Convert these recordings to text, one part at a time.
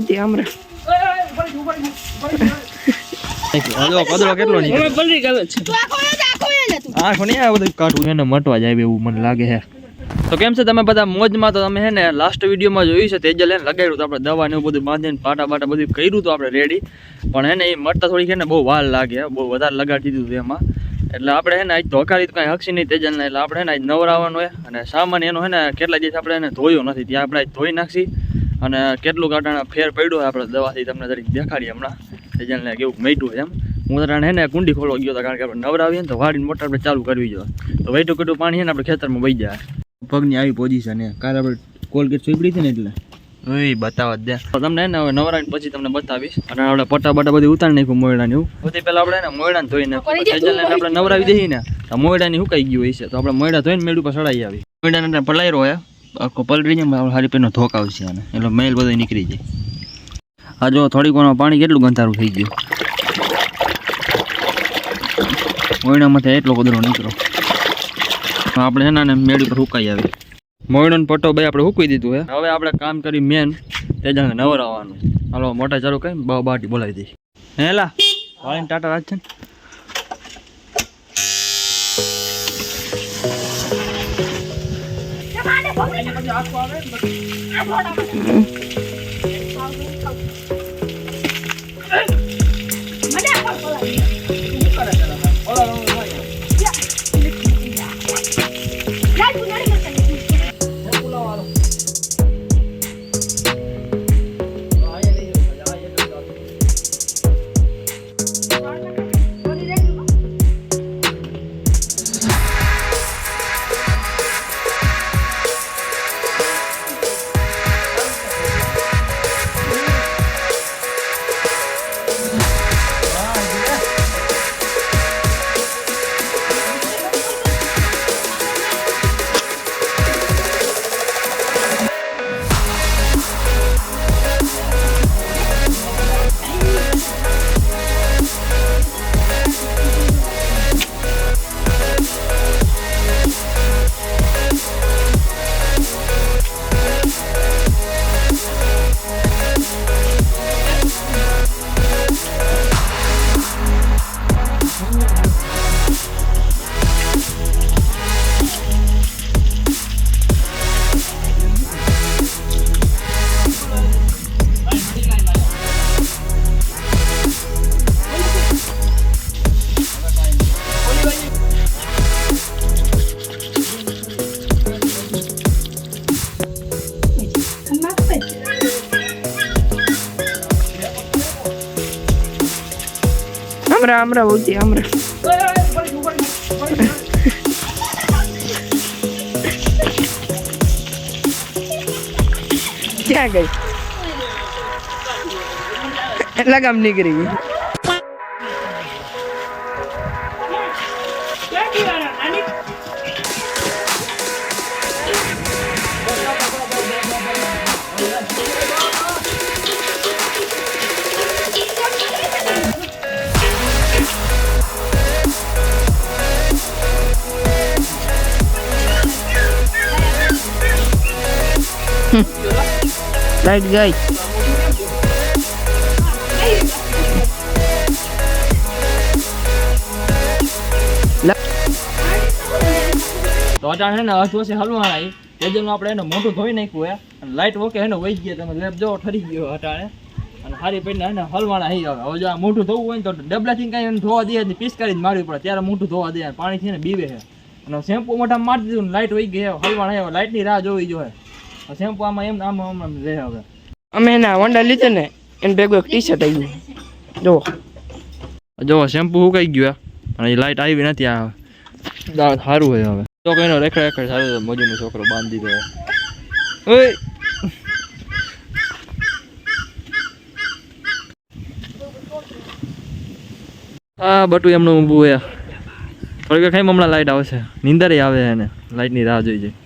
ઉતી આમરે. Hello કદરો કેટલો નીકળે પલરી ગયો છે. આંખો નહીં આ બધું કાઢવું એને મટવા જાય એવું મને લાગે છે. તો કેમ છે તમે બધા મોજમાં? તો તમે હે ને લાસ્ટ વિડીયોમાં જોયું છે તેજલ એને લગાડ્યું તો આપણે દવા ને એવું બધું બાંધીને પાટા બાટા બધું કર્યું તો આપણે રેડી પણ હે ને એ મટતા થોડીક હે ને બહુ વાર લાગે બહુ વધારે લગાડી દીધું હતું એમાં. એટલે આપણે હે ને આજ ધોકારી તો કાંઈ હક્ષી નહીં તેજલને એટલે આપણે હે ને આજ નવરાવાનું હોય અને સામાન એનો હે ને કેટલા દિવસ આપણે એને ધોયો નથી ત્યાં આપણે આજ ધોઈ નાખશી. અને કેટલું કાંટાણે ફેર પડ્યો હોય આપણે દવાથી તમને જરીક દેખાડીએ હમણાં. તેજલને કેવું મેટ્યું છે એમ. હું તારે એને ને કુંડી ખોલવા ગયો હતો કારણ કે આપણે નવરાવીએ ને તો વાડીને મોટર આપણે ચાલુ કરવી જોઈએ. તો વૈટું કેટલું પાણી છે ને આપણે ખેતરમાં વહી જાય. પગની આવી પોઝિશન છે. કાલે આપણે કોલગેટ સુપડી હતી ને એટલે? ઓય બતાવવા દે. તો તમને એને ને હવે નવરાઈને પછી તમને બતાવીશ. અને આપણે બટા બધી ઉતારી નાખ્યું મોયડાની એવું. બધી પહેલાં આપણે ને મોયડાને ધોઈ નાખ્યું. આપણે નવરાવી દઈએ ને તો મોયડાની હુકાઈ ગયું હોય છે તો આપણે મોયડા ધોઈને મેળું પર સડાઈ આવી. મોયડાને પલાયરો હે. આખો પલરી જાય હારી પેનો ધોક આવશે અને એટલે મેલ બધો નીકળી જાય. આ જો થોડીક વારમાં પાણી કેટલું ગંધારું થઈ ગયું. મોયણામાંથી એટલો કદરો નીકળો આપણે છે ને મેળી ઉપર હુકાઈ આવે મોયણો પટ્ટો બે આપણે હુકવી દીધું હે. હવે આપણે કામ કરી મેન તેજાને નવરાવાનું. હાલો, મોટા ચાલુ કઈ બા બાટી બોલાવી દઈશ. હેલા વાળીને ટાટા રાજ છે ને આમરા આમરા ઉતી આમરા ક્યાં ગઈ એટલા કામ નીકળી ગઈ લાઈટ ગઈ તો અટાણે છે ને અશ્વસે હલવાણ આવી તેજલનું આપણે એને મોટું ધોઈ નાખ્યું હે. અને લાઇટ ઓકે એને વહી ગયા તમે લેબ જો, ઠરી ગયો અટાણે અને હારી પડીને એને ને હલવાણા આવી આવે હવે જો આ મોટું ધોવું હોય ને તો ડબલાથી કાંઈ એને ધોવા દે પીસ કરીને જ મારવી પડે. ત્યારે મોટું ધોવા દે પાણીથી ને બીવે છે અને શેમ્પુ મોઢા મારી દીધું લાઇટ વહી ગઈ હલવાણ આવ્યો લાઇટની રાહ જોવી જોઈએ શેમ્પુ આમાં એમ આમ આમ રહે હવે. અમે એના વંડા લીધે ને, એને ભેગું એક ટી શર્ટ આવી ગયું. જો જો શેમ્પુ સુકાઈ ગયું અને લાઇટ આવી નથી, આ સારું હોય હવે. તો કઈનો રેખડ રેખડ સારું મજૂરનો છોકરો બાંધી દીધો ઓય! હા બટુ એમનું ઊભું હોય થોડીક ખાઈ હમણાં લાઇટ આવશે. નીંદર આવે એને લાઇટની રાહ જોઈ જાય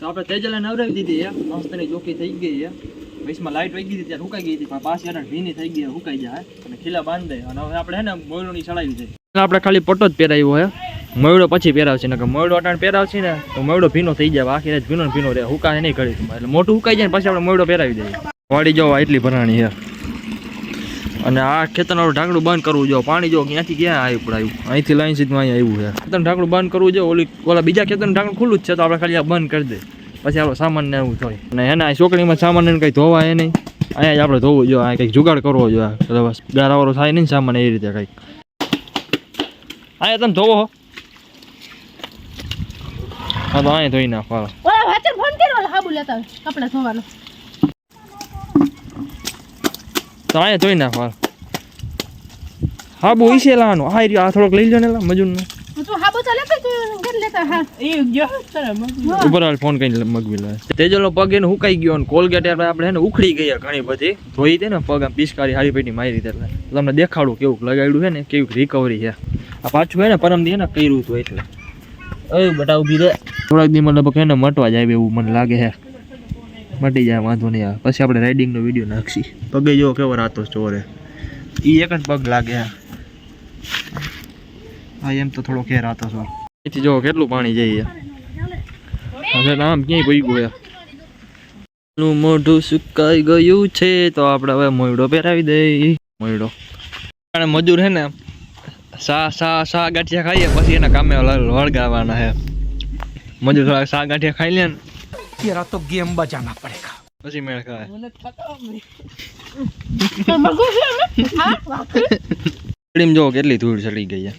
તો આપણે તેજલે નવરાવી દીધી છે. મસ્તની ચોખી થઈ ગઈ છે. વીસમાં લાઇટ વહી ગઈ હતી, ત્યારે હુકાઈ ગઈ હતી, પણ પાછી યાર ભીની થઈ ગઈ હુકાઈ જાય. અને ખીલા બાંધે અને હવે આપણે હે ને મોયડોની ચડાવી છે. આપણે ખાલી પટ્ટો જ પહેરાવ્યો હે મોયડો પછી પહેરાવશે ને મોયડો અટાણ પહેરાવશે ને, તો મોયડો ભીનો થઈ જાય. આખી રાત ભીનો ભીનો રહે. હુકાય નહીં કરી એટલે મોટું હુકાઈ જાય ને પછી આપણે મોયડો પહેરાવી દઈએ. વાડી જવા એટલી ભરાણી છે. અને આ ખેતરનું ઢાંકણું બંધ કરવું જો પાણી જો ક્યાંથી ક્યાં આવ્યું પડાયું. અહીંથી લાઈન સીધું અહીંયા આવ્યું છે. ખેતરનું ઢાંકણું બંધ કરવું જો ઓલી ઓલા બીજા ખેતરનું ઢાંકણું ખુલ્લું જ છે, તો આપણે ખાલી આ બંધ કરી દે. પછી આપણો સામાન ને એવું થાય. અને એના ચોકડીમાં સામાન ને કંઈ ધોવાય નહીં. અહીંયા જ આપણે ધોવું જો આ કંઈક જુગાડ કરવો જોઈએ. ગારાવાળો થાય નહીં સામાન એ રીતે કંઈક. અહીંયા તમે ધોવો હો. હા તો અહીંયા ધોઈ નાખો ફોન કપડા ધોવાનો. તો અહીંયા ધોઈ નાખો હાલો. હા બહુ ઈસે લાવવાનું. હા એ રહ્યો, આ થોડોક લઈ લો ને લા મજૂરનો. તું હાબુ ચાલે કે તું ઘર લેતા? હા. એ ગયો સર ઉપર હાલ ફોન કરીને મગવી લે. તેજોલો પગ એને હુકાઈ ગયો ને કોલગેટ આપણે આપણે એને ઉખડી ગયા ઘણી બધી. ધોઈ દે ને પગ આમ પિચકારી હારી પેટી મારી દે એટલે. તમને દેખાડું કેવું લગાડ્યું છે ને કેવું રિકવરી છે. આ પાછું હે ને પરમ દી ને કર્યું હતું એટલે. એ બટા ઊભી રહે. થોડાક દી મતલબ કે એને મટવા જાય એવું મને લાગે છે. મટી જાય, વાંધો નહીં આવે. પછી આપણે રાઇડિંગનો વીડિયો નાખશી. પગે જો કેવો રાતો ચોરે એ એક જ પગ લાગે હા એમ તો થોડો ખેર રાતો છો. એથી જો કેટલું પાણી જાય હવે આમ ક્યાંય પડી ગયા મોઢું સુકાઈ ગયું છે તો આપણે હવે મોયડો પહેરાવી દઈ મોયડો. અને મજૂર હે ને, સા સા સા ગાંઠિયા ખાઈએ, પછી એના કામે વળગાવાના હે. મજૂર થોડા સા ગાંઠિયા ખાઈ લે ને तेरा तो गेम बजाना पड़ेगा પછી મેળ ખાય મગું છે અમે હા વાપરી દડીમાં જો કેટલી ધૂળ ચડી ગઈ છે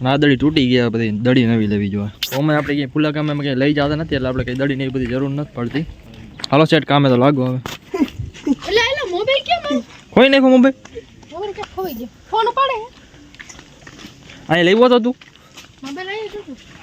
નાદડી તૂટી ગયા બધી દડી નવી લેવી જોઈએ અમે આપણે ક્યાંય ફૂલા કામે ક્યાંય લઈ જતા નથી એટલે આપણે કંઈ દડીની એવી બધી જરૂર નથી પડતી હાલો સેટ કામે તો લાગો હવે એટલે એનો મોબાઈલ કેમ હે? કોઈ નાખો મોબાઈલ મોબાઈલ કે ખોઈ ગયો ફોન પાડે અહીંયા લેવો તો તું મોબાઈલ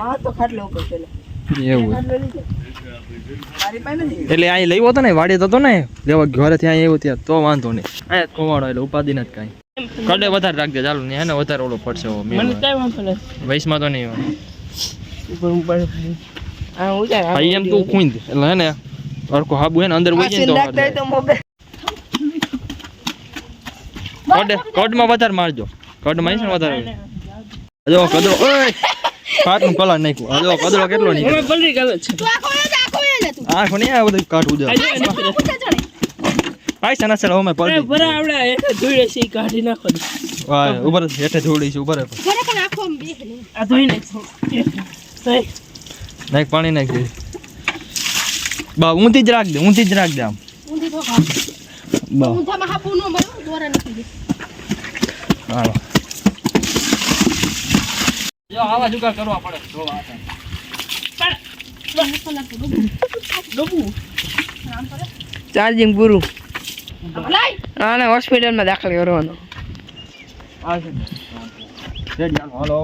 હા તો ખાટલો ઉપર પેલા એવું મારી પાસે નથી. એટલે અહીં લેવો હતો ને વાડે હતો ને લેવા ઘરે ત્યાં આવ્યો ત્યાં તો વાંધો નહીં. અહીંયા એટલે ઉપાધિ નથી કાંઈ. કડે વધારે રાખજે ચાલુ ને એને વધારે ઓલો પડશે મને કઈ વાંધો તો નહીં હોય. એમ તું ખૂંદ. એટલે હે ને હાબુ હે ને અંદર વહી જાય તો કડ કડમાં વધારે મારજો. કડમાં વધારે. જો કદરો ઓય! પાટનું કલર નાખ્યું. જો કદરો કેટલો નીકળે પલરી ગયો છે. આખો નહીં જા આખો જા તું? આ બધું ઊંચા ચડે. પૈસા ના ચાલો અમે પડી બરા આપણે ધોઈ છે કાઢી નાખો. વાહ ઉપર હેઠે જોડી છે ઉપર ઘરે પણ આખો આ ધોઈ નાખો. નાખ પાણી નાખ દે. બા ઊંધી જ રાખ દે ઊંધી જ રાખ દે આમ. ઊંધી તો બા. ઊંધામાં હાપુ નો મળ્યું દોરા નથી દે. હાલો. જો આવા જુગાર કરવા પડે. જો વાત. ચાર્જિંગ પૂરું. ના આને હોસ્પિટલમાં દાખલ કરવાનો. હાલો હાલો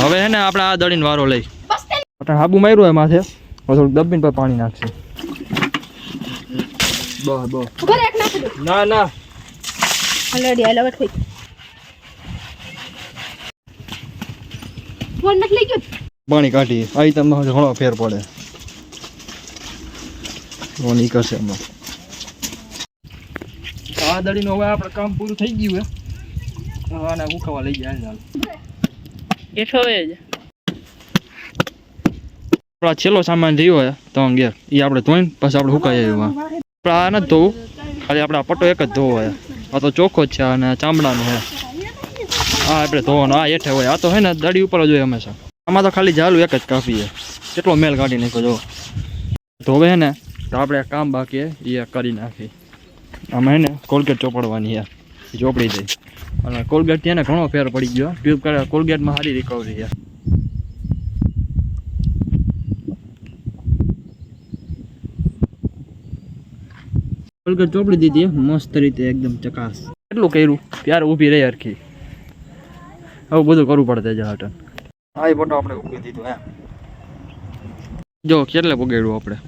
હવે હે ને આપણે આ દડીને વારો લઈ. આપણે હાબુ માર્યું એમાં છે. હવે થોડુંક દબીને પર પાણી નાખશે. બહ બહ ના ના. ઓલરેડી આઈ ફોન નથી લઈ ગયો? પાણી કાઢી અહીં તમને ઘણો ફેર પડે. તો કરશે એમાં આ દડીનું હવે આપણે કામ પૂરું થઈ ગયું હે. હવે આને ઉખાવા લઈ જાય ચાલ એઠો જ. આપણા છેલ્લો સામાન રહ્યો હે તો ઘેર. એ આપણે ધોઈને પછી આપણે હુકાઈ આવ્યું આપણે આ નથી ધોવું. ખાલી આપણે આ પટ્ટો એક જ ધોવો હે. આ તો ચોખ્ખો જ છે અને ચામડાનો છે આ એટલે ધોવાનો આ હેઠે હોય. આ તો હે ને, દડી ઉપર જ હોય હંમેશા. આમાં તો ખાલી જાલું એક જ કાપીએ કેટલો મેલ કાઢી નાખ્યો, જો. ધોવે હે ને, તો આપણે કામ બાકી એ કરી નાખી. આમાં હે ને, કોલગેટ ચોપડવાની છે ચોપડી દઈ. અને કોલગેટ ત્યાં ઘણો ફેર પડી ગયો. ટ્યુબ કોલગેટમાં સારી રિકવરી છે કોલગેટ ચોપડી દીધી મસ્ત રીતે, એકદમ ચકાસ. કેટલું કર્યું? ત્યારે ઊભી રહી હરખી. આવું બધું કરવું પડે જ હટન હા એ ફોટો આપણે ઉગી દીધું એમ. જો કેટલે પગાડ્યું આપણે?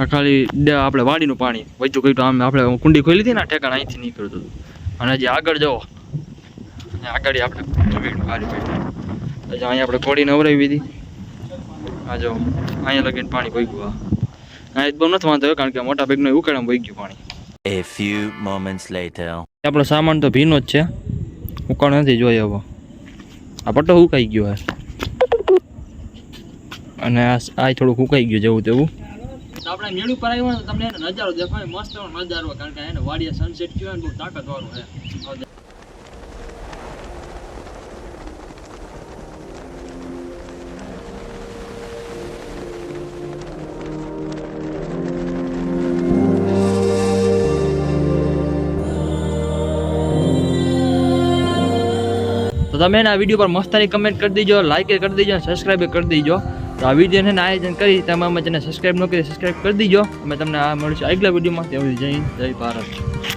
આ ખાલી આપણે વાડીનું પાણી વચ્ચું કહ્યું આમ આપણે કુંડી ખોલી હતી ને ઠેકાણ અહીંથી નીકળતું હતું. અને હજી આગળ જવો અને આગળ આપણે પગાડ્યું અહીંયા આપણે કોડી નવરાવી દીધી. હા જો અહીંયા લગીને પાણી ભોગ્યું હા અહીંયા બહુ નથી વાંધો કારણ કે મોટા બેગનો ઉકેડામાં ભોઈ ગયું પાણી. A few moments later. આપણો સામાન તો ભીનો જ છે. ઉકાળ નથી જોઈએ હવે. આ પટ્ટો ઉકાઈ ગયો યાર. અને આ થોડુંક ઉકાઈ ગયું જેવું તેવું. આપણે મેળ ઉપર આવ્યો તમને નજારો દેખાય. મસ્ત નજારો કારણ કે એને વાડીએ સનસેટ કહેવાય બહુ તાકાતવાળું છે તો તમે એના વીડિયો પર મસ્તાની કમેન્ટ કરી દેજો લાઇક કરી દેજો સબસ્ક્રાઈબ કરી દેજો. તો આ વિડીયોને આયોજન કરી, તમે અમે જેને સબસ્ક્રાઈબ ન કરી સબસ્ક્રાઈબ કરી દીજો. અમે તમને આ મળીશું આગલા વિડીયોમાં ત્યાં જય જય ભારત.